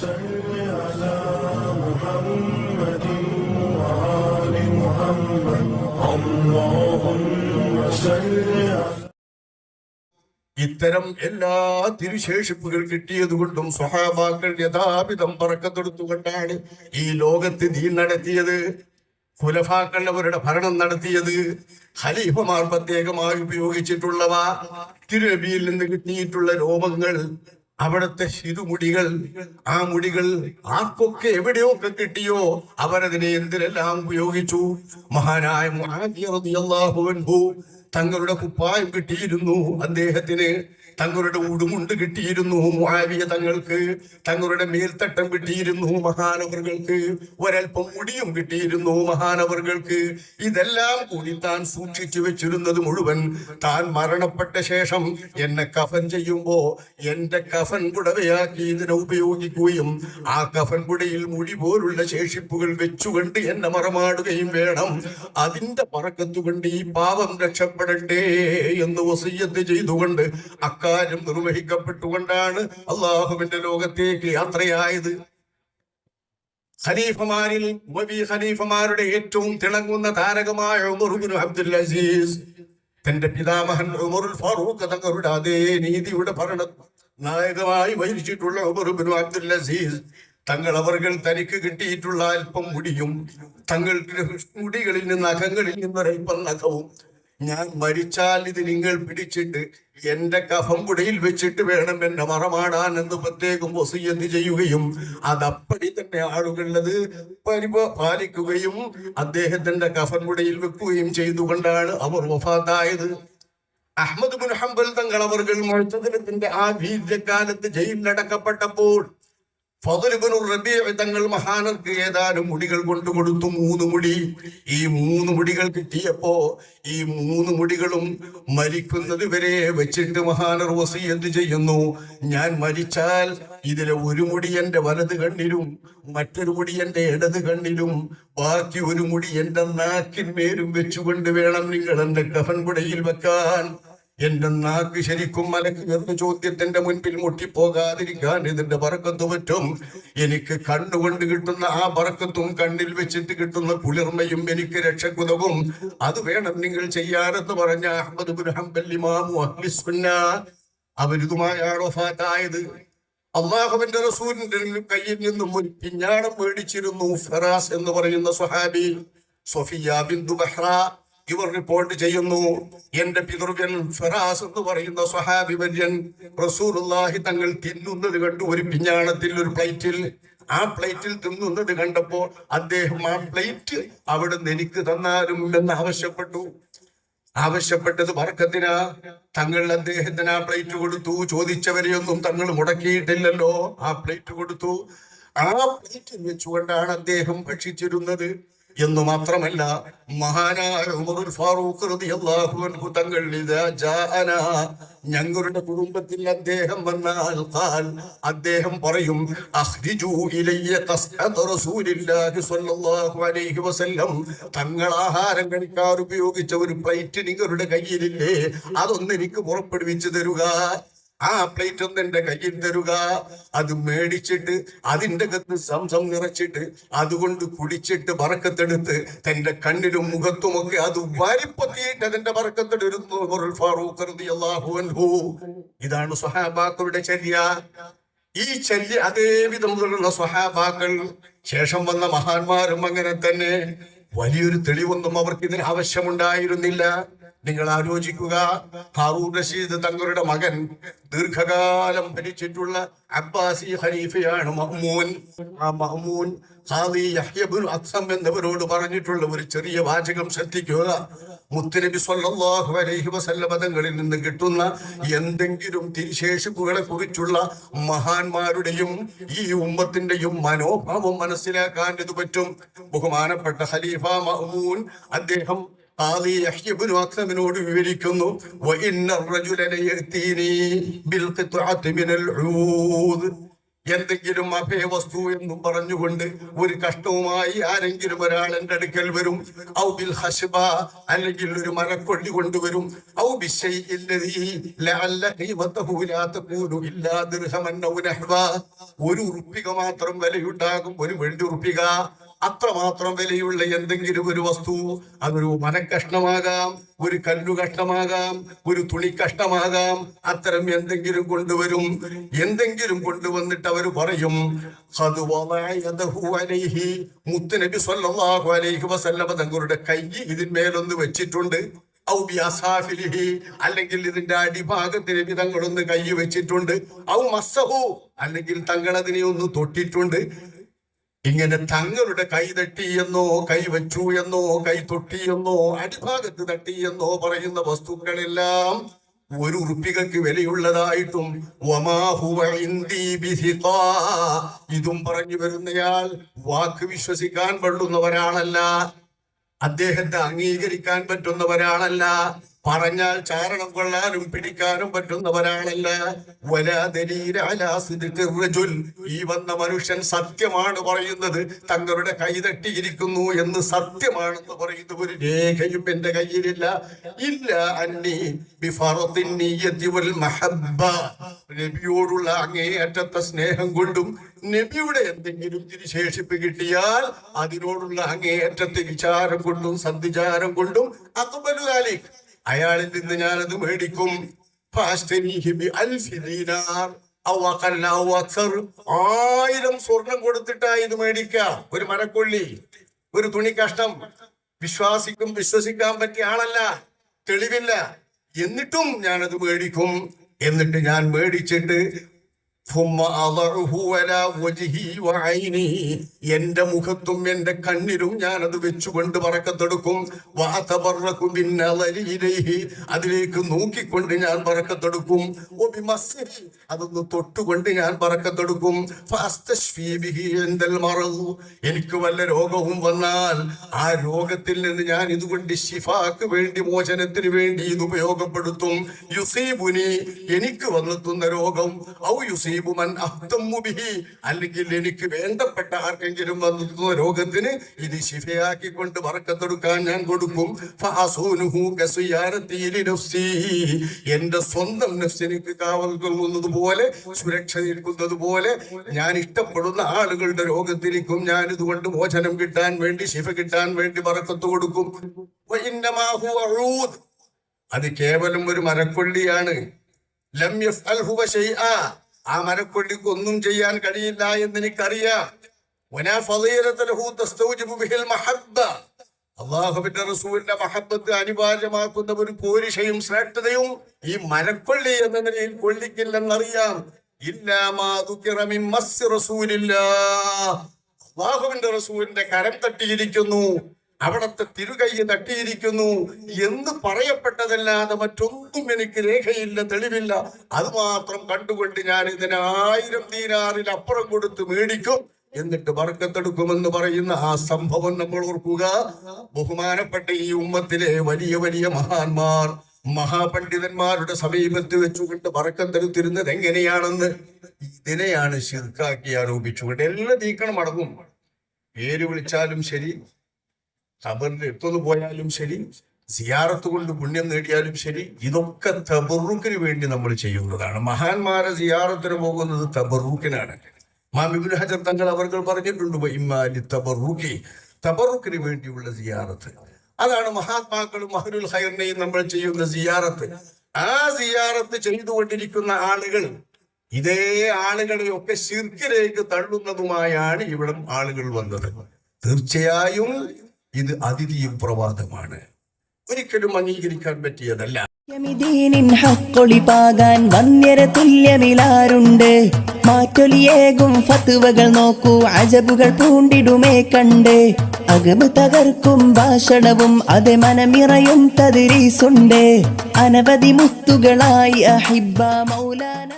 ഇത്തരം എല്ലാ തിരുശേഷിപ്പുകൾ കിട്ടിയതുകൊണ്ടും സ്വഹാബാക്കൾ യഥാവിധം പറക്കത്തെടുത്തുകൊണ്ടാണ് ഈ ലോകത്ത് നീ നടത്തിയത്. കുലഫാക്കൾ അവരുടെ ഭരണം നടത്തിയത്. ഖലീഫമാർ പ്രത്യേകമായി ഉപയോഗിച്ചിട്ടുള്ളവ. തിരുനബിയിൽ നിന്ന് കിട്ടിയിട്ടുള്ള രോമങ്ങൾ അവിടുത്തെ ശിരുമുടികൾ ആ മുടികൾ ആർക്കൊക്കെ എവിടെയൊക്കെ കിട്ടിയോ അവരതിനെ എന്തിനെല്ലാം ഉപയോഗിച്ചു? മഹാനായ തങ്ങളുടെ കുപ്പായം കിട്ടിയിരുന്നു അദ്ദേഹത്തിന്. തങ്ങളുടെ ഉടുമുണ്ട് കിട്ടിയിരുന്നു മുആവിയ തങ്ങൾക്ക്. തങ്ങളുടെ മേൽത്തട്ടം കിട്ടിയിരുന്നു മഹാനവർകൾക്ക് ഒരൽപ്പം മുടിയും കിട്ടിയിരുന്നു മഹാനവർകൾക്ക് ഇതെല്ലാം കൂടി താൻ സൂക്ഷിച്ചു വെച്ചിരുന്നത് മുഴുവൻ താൻ മരണപ്പെട്ട ശേഷം എന്നെ കഫൻ ചെയ്യുമ്പോ എന്റെ കഫൻ കുടവയാക്കി ഇതിനെ ഉപയോഗിക്കുകയും ആ കഫൻ കുടയിൽ മുടി പോലുള്ള ശേഷിപ്പുകൾ വെച്ചുകൊണ്ട് എന്നെ മറമാടുകയും വേണം. അതിന്റെ പറക്കത്തുകൊണ്ട് ഈ പാവം രക്ഷപ്പെടട്ടെ എന്ന് വസീയത്ത് ചെയ്തുകൊണ്ട് അക്കാര്യം നിർവഹിക്കപ്പെട്ടുകൊണ്ടാണ് അള്ളാഹുവിന്റെ ലോകത്തേക്ക് യാത്രയായത്. ഖലീഫമാരിൽ ഉമവി ഖലീഫമാരുടെ ഏറ്റവും തിളങ്ങുന്ന താരകമായ ഉമർബിൻ അബ്ദുൽ അസീസ് തന്റെ പിതാമഹൻ ഉമറുൽ ഫാറൂഖ് തങ്ങളുടെ അതേ നീതിയുടെ ഭരണ നായകമായി വഹിച്ചിട്ടുള്ള ഉമർബിൻ അബ്ദുൽ അസീസ് തങ്ങൾ അവർകൾ തനിക്ക് കിട്ടിയിട്ടുള്ള അല്പം മുടിയും തങ്ങൾക്ക് മുടികളിൽ നിന്ന് നഖങ്ങളിൽ നിന്നൊരൽപ്പം നഖവും ഞാൻ മരിച്ചാൽ ഇത് നിങ്ങൾ പിടിച്ചിട്ട് എന്റെ കഫംപുടയിൽ വെച്ചിട്ട് വേണം എന്നെ മറമാടാൻ എന്ന് പ്രത്യേകം വസീയത്ത് ചെയ്യുകയും. അതപ്പടി തന്നെ ആളുകളത് പരിപാലിക്കുകയും അദ്ദേഹത്തിന്റെ കഫൻപുടയിൽ വെക്കുകയും ചെയ്തുകൊണ്ടാണ് അവർ വഫാത്തായത്. അഹമ്മദ് ബിൻ ഹംബൽ തങ്ങൾ അവർ മുഴത്തതിനത്തിന്റെ ആ വീര്യകാലത്ത് ജയിലിലടക്കപ്പെട്ടപ്പോൾ ഫضലുബിനു റബീഅ് തങ്ങൾ മഹാനർക്ക് ഏതാനും മുടികൾ കൊണ്ടു കൊടുത്തു മൂന്ന് മുടി. ഈ മൂന്ന് മുടികൾ കിട്ടിയപ്പോ ഈ മൂന്ന് മുടികളും മരിക്കുന്നത് വരെ വെച്ചിട്ട് മഹാനർ വസീയത്ത് ചെയ്യുന്നു? ഞാൻ മരിച്ചാൽ ഇതിലെ ഒരു മുടി എന്റെ വലത് കണ്ണിലും മറ്റൊരു മുടി എന്റെ ഇടത് കണ്ണിലും ബാക്കി ഒരു മുടി എന്റെ നാക്കിന്മേലും വെച്ചുകൊണ്ട് വേണം നിങ്ങൾ എന്റെ കഫൻപുടയിൽ വെക്കാൻ. എന്റെ നാക്ക് ശരിക്കും മലക്കുന്ന ചോദ്യത്തിന്റെ മുൻപിൽ മുട്ടിപ്പോകാതിരിക്കാൻ ഇതിന്റെ പറക്കം പറ്റും എനിക്ക് കണ്ണുകൊണ്ട് കിട്ടുന്ന ആ പറക്കത്തും കണ്ണിൽ വെച്ചിട്ട് കിട്ടുന്ന കുളിർമയും എനിക്ക് രക്ഷക്കുതവും അത് വേണം നിങ്ങൾ ചെയ്യാനെന്ന് പറഞ്ഞ അഹമ്മദ് ബുരഹംബല്ലിമാമു ഹംബൽ ഇമാമു അഹ്ലി സുന്ന. അവരിതുമായാണ് വഫാത്തായത്. അള്ളാഹുവിന്റെ റസൂലിന്റെ കയ്യിൽ നിന്നും ഒരു പിഞ്ഞാണം മേടിച്ചിരുന്നു ഫറാസ് എന്ന് പറയുന്ന സ്വഹാബി. സൊഫിയ ബിന്ദു ബഹ്റ. ഇവർ റിപ്പോർട്ട് ചെയ്യുന്നു. എന്റെ പിതൃവ്യൻ ഫറാസ് എന്ന് പറയുന്ന സ്വഹാബി വര്യൻ റസൂലുള്ളാഹി തങ്ങൾ തിന്നുന്നത് കണ്ടു. ഒരു പിഞ്ഞാണത്തിൽ ഒരു പ്ലേറ്റിൽ. ആ പ്ലേറ്റിൽ തിന്നുന്നത് കണ്ടപ്പോ അദ്ദേഹം ആ പ്ലേറ്റ് അവിടെ നിന്ന് എനിക്ക് തന്നാലും എന്ന് ആവശ്യപ്പെട്ടു. ആവശ്യപ്പെട്ടത് വർക്കത്തിനാ തങ്ങൾ അദ്ദേഹത്തിന് ആ പ്ലേറ്റ് കൊടുത്തു. ചോദിച്ചവരെയൊന്നും തങ്ങൾ മുടക്കിയിട്ടില്ലല്ലോ. ആ പ്ലേറ്റ് കൊടുത്തു. ആ പ്ലേറ്റിൽ വെച്ചുകൊണ്ടാണ് അദ്ദേഹം ഭക്ഷിച്ചിരുന്നത്. എന്ന് മാത്രമല്ല മഹാനായ ഉമർ ഫാറൂഖ് റളിയല്ലാഹു തങ്ങൾ ഞങ്ങളുടെ കുടുംബത്തിൽ അദ്ദേഹം വന്നാൽ അദ്ദേഹം പറയും ഇലയ്യ റസൂലില്ലാഹി സ്വല്ലല്ലാഹു അലൈഹി വസല്ലം തങ്ങൾ ആഹാരം കഴിക്കാൻ ഉപയോഗിച്ച ഒരു പ്ലേറ്റ് നിങ്ങളുടെ കയ്യിലില്ലേ അതൊന്ന് എനിക്ക് പുറപ്പെടുവിച്ചു തരുക. ആ പ്ലേറ്റ് ഒന്ന് എന്റെ കയ്യിൽ തരുക. അത് മേടിച്ചിട്ട് അതിന്റെ കത്ത് സംസം നിറച്ചിട്ട് അതുകൊണ്ട് കുടിച്ചിട്ട് പറക്കത്തെടുത്ത് തന്റെ കണ്ണിലും മുഖത്തുമൊക്കെ അത് വാരിപ്പൊത്തിയിട്ട് അതിന്റെ പറക്കത്തെടുത്തു ഫാറൂഖ് ഇതാണ് സുഹാബാക്കളുടെ ചര്യ. ഈ ചര്യ അതേ വിധം തുടർന്ന സ്വഹാബാക്കൾ. ശേഷം വന്ന മഹാന്മാരും അങ്ങനെ തന്നെ. വലിയൊരു തെളിവൊന്നും അവർക്ക് ഇതിന് ആവശ്യമുണ്ടായിരുന്നില്ല. നിങ്ങൾ ആലോചിക്കുക. ഹാറൂൺ റഷീദ് തങ്ങളുടെ മകൻ ദീർഘകാലം ഭരിച്ചിട്ടുള്ള അബ്ബാസി ഖലീഫയാണ് മഹ്മൂൻ. ആ മഹ്മൂൻ ഖാദി യഹ്യബുൽ അക്സം എന്നിവരോട് പറഞ്ഞിട്ടുള്ള ഒരു ചെറിയ വാചകം ശ്രദ്ധിക്കുക. മുത്തനബി സല്ലല്ലാഹു അലൈഹി വസല്ലമ തങ്ങളിൽ നിന്ന് കിട്ടുന്ന എന്തെങ്കിലും തിരിശേഷിപ്പുകളെ കുറിച്ചുള്ള മഹാന്മാരുടെയും ഈ ഉമ്മത്തിന്റെയും മനോഭാവം മനസ്സിലാക്കാൻ ഇത് പറ്റും. ബഹുമാനപ്പെട്ട ഖലീഫ മഹ്മൂൻ അദ്ദേഹം അക്സമിനോട് വിവരിക്കുന്നു. എന്തെങ്കിലും അഭയവസ്തു എന്നും പറഞ്ഞുകൊണ്ട് ഒരു കഷ്ടവുമായി ആരെങ്കിലും ഒരാൾ എന്റെ അടുക്കൽ വരും. ഔ ബിൽ ഹസ്ബ അല്ലെങ്കിൽ ഒരു മരക്കൊള്ളി കൊണ്ടുവരും. ഔ ബിശൈല്ലാത്ത ഒരു ഉറുപ്പിക മാത്രം വിലയുണ്ടാകും ഒരു വെള്ളി ഉറുപ്പിക അത്രമാത്രം വിലയുള്ള എന്തെങ്കിലും ഒരു വസ്തു അതൊരു മരക്കഷ്ണമാകാം ഒരു കല്ലു കഷ്ണമാകാം ഒരു തുണി കഷ്ണമാകാം അത്തരം എന്തെങ്കിലും കൊണ്ടുവരും എന്തെങ്കിലും കൊണ്ടുവന്നിട്ട് അവർ പറയും. മുത്തുനബി സ്വല്ലല്ലാഹു അലൈഹി വസല്ലമ തങ്ങളുടെ കൈ ഇതിന്മേലൊന്ന് വെച്ചിട്ടുണ്ട്. അല്ലെങ്കിൽ ഇതിന്റെ അടിഭാഗത്തിന് തങ്ങളൊന്ന് കൈ വെച്ചിട്ടുണ്ട് ഔ മസ്സഹു അല്ലെങ്കിൽ തങ്ങൾ അതിനെ ഒന്ന് തൊട്ടിട്ടുണ്ട് ഇങ്ങനെ തങ്ങളുടെ കൈ തട്ടി എന്നോ കൈ വെച്ചു എന്നോ കൈ തൊട്ടിയെന്നോ അടിഭാഗത്ത് തട്ടി എന്നോ പറയുന്ന വസ്തുക്കളെല്ലാം ഒരു ഉറുപ്പികക്ക് വിലയുള്ളതായിട്ടും. ഇതും പറഞ്ഞു വരുന്നയാൾ വാക്ക് വിശ്വസിക്കാൻ പറ്റുന്നവരാണല്ല അദ്ദേഹത്തെ അംഗീകരിക്കാൻ പറ്റുന്നവരാണല്ല പറഞ്ഞാൽ ചാരണം കൊള്ളാനും പിടിക്കാനും പറ്റുന്നവരാണല്ല. ഈ വന്ന മനുഷ്യൻ സത്യമാണ് പറയുന്നത് തങ്ങളുടെ കൈ തട്ടിയിരിക്കുന്നു എന്ന് സത്യമാണെന്ന് പറയുന്ന ഒരു രേഖയും എന്റെ കയ്യിലില്ല ഇല്ല അന്നി. നബിയോടുള്ള അങ്ങേയറ്റത്തെ സ്നേഹം കൊണ്ടും നബിയുടെ എന്തെങ്കിലും തിരിശേഷിപ്പ് കിട്ടിയാൽ അതിനോടുള്ള അങ്ങേയറ്റത്തെ വിചാരം കൊണ്ടും സന്ധിചാരം കൊണ്ടും അക്ബലുകാലി അയാളിൽ നിന്ന് ഞാനത് മേടിക്കും. ആയിരം സ്വർണം കൊടുത്തിട്ടാ ഇത് മേടിക്കാം. ഒരു മരക്കൊള്ളി ഒരു തുണി കഷ്ണം. വിശ്വാസിക്കും വിശ്വസിക്കാൻ പറ്റിയ ആളല്ല. തെളിവില്ല. എന്നിട്ടും ഞാനത് മേടിക്കും. എന്നിട്ട് ഞാൻ മേടിച്ചിട്ട് എന്റെ മുഖത്തും എന്റെ കണ്ണിലും ഞാൻ അത് വെച്ചുകൊണ്ട് പറക്കത്തെടുക്കും. അതിലേക്ക് നോക്കിക്കൊണ്ട് ഞാൻ പറക്കത്തെടുക്കും. അതൊന്ന് തൊട്ടുകൊണ്ട് ഞാൻ പറക്കത്തെടുക്കും. എനിക്ക് വല്ല രോഗവും വന്നാൽ ആ രോഗത്തിൽ നിന്ന് ഞാൻ ഇതുകൊണ്ട് ഷിഫാക്ക് വേണ്ടി മോചനത്തിന് വേണ്ടി ഇത് ഉപയോഗപ്പെടുത്തും. യുസീബുനി. എനിക്ക് വന്നെത്തുന്ന രോഗം. ഔ യുസീബു മൻ അഹ്തമ്മു ബിഹി അല്ലെങ്കിൽ എനിക്ക് വേണ്ടപ്പെട്ട ആർക്കെങ്കിലും വന്നിരുന്ന രോഗത്തിന് ഇത് ശിഫയാക്കിക്കൊണ്ട് വറക്കത്തെടുക്കാൻ ഞാൻ കൊടുക്കും. എന്റെ സ്വന്തം നഫ്സിനിക്ക് കാവൽ കൊള്ളുന്നത് പോലെ സുരക്ഷ നിൽക്കുന്നത് പോലെ ഞാൻ ഇഷ്ടപ്പെടുന്ന ആളുകളുടെ രോഗത്തിലേക്കും ഞാൻ ഇതുകൊണ്ട് മോചനം കിട്ടാൻ വേണ്ടി ശിഫ കിട്ടാൻ വേണ്ടി വറക്കത്ത് കൊടുക്കും. അത് കേവലം ഒരു മരക്കൊള്ളിയാണ് ലം യഫ്അൽഹു ശൈആ. ആ ഒന്നും ചെയ്യാൻ കഴിയില്ല എന്ന് എനിക്കറിയാം. അള്ളാഹുവിന്റെ റസൂലിന്റെ മഹബത്ത് അനിവാര്യമാക്കുന്ന ഒരു പോരിഷയും ശ്രേഷ്ഠതയും ഈ മരക്കൊള്ളി എന്ന നിലയിൽ കൊള്ളിക്കില്ലെന്നറിയാം. അള്ളാഹുവിന്റെ റസൂലിന്റെ കരം തട്ടിയിരിക്കുന്നു അവിടത്തെ തിരുകൈ തട്ടിയിരിക്കുന്നു. എന്ന് പറയപ്പെട്ടതല്ലാതെ മറ്റൊന്നും എനിക്ക് രേഖയില്ല തെളിവില്ല. അത് മാത്രം കണ്ടുകൊണ്ട് ഞാൻ ഇതിന് ആയിരം ദീനാറിൽ അപ്പുറം കൊടുത്ത് മേടിക്കും. എന്നിട്ട് വർക്കത്തെടുക്കുമെന്ന് പറയുന്ന ആ സംഭവം നമ്മൾ ഓർക്കുക. ബഹുമാനപ്പെട്ട ഈ ഉമ്മത്തിലെ വലിയ വലിയ മഹാന്മാർ മഹാപണ്ഡിതന്മാരുടെ സമീപത്ത് വെച്ചുകൊണ്ട് പറക്കത്തെടുത്തിരുന്നത് എങ്ങനെയാണെന്ന് ഇതിനെയാണ് ശിർക്കാക്കി ആരോപിച്ചുകൊണ്ട്. എല്ലാ തീക്കണം അടങ്ങും പേര് വിളിച്ചാലും ശരി. ഖബറിൽ എത്തുന്നു പോയാലും ശരി സിയാറത്ത് കൊണ്ട് പുണ്യം നേടിയാലും ശരി ഇതൊക്കെ തബറുക്കിന് വേണ്ടി നമ്മൾ ചെയ്യുന്നതാണ്. മഹാന്മാരെ സിയാറത്തിന് പോകുന്നത് തബറുക്കിനാണ്. മാമിബുൽ ഹജർ തങ്ങൾ അവർ പറഞ്ഞിട്ടുണ്ട് ഇമ്മാലി തബറുക്കി തബറുക്കിന് വേണ്ടിയുള്ള സിയാറത്ത്. അതാണ് മഹാത്മാക്കളും മഹരുൽ ഹൈറിനെയും നമ്മൾ ചെയ്യുന്ന സിയാറത്ത്. ആ സിയാറത്ത് ചെയ്തുകൊണ്ടിരിക്കുന്ന ആളുകൾ ഇതേ ആളുകളെ ഒക്കെ ശിർക്കിലേക്ക് തള്ളുന്നതുമായാണ് ഇവിടെ ആളുകൾ വന്നത്. തീർച്ചയായും ഇത് അതിഥിയും പ്രവാദമാണ്. ഒരിക്കലും അംഗീകരിക്കാൻ പറ്റിയതല്ല. ദീനിൻ ഹക്കൊളിപ്പാകാൻ വന്യര തുല്യമിലാരുണ്ട്. മാറ്റൊലിയേകും ഫത്തുവകൾ നോക്കൂ അജബുകൾ പൂണ്ടിടുമേ കണ്ട്. അകബ് തകർക്കും ഭാഷണവും അത് മനമിറയും തതിരീസുണ്ട്. അനവധി മുത്തുകളായി അഹിബ മൗലാന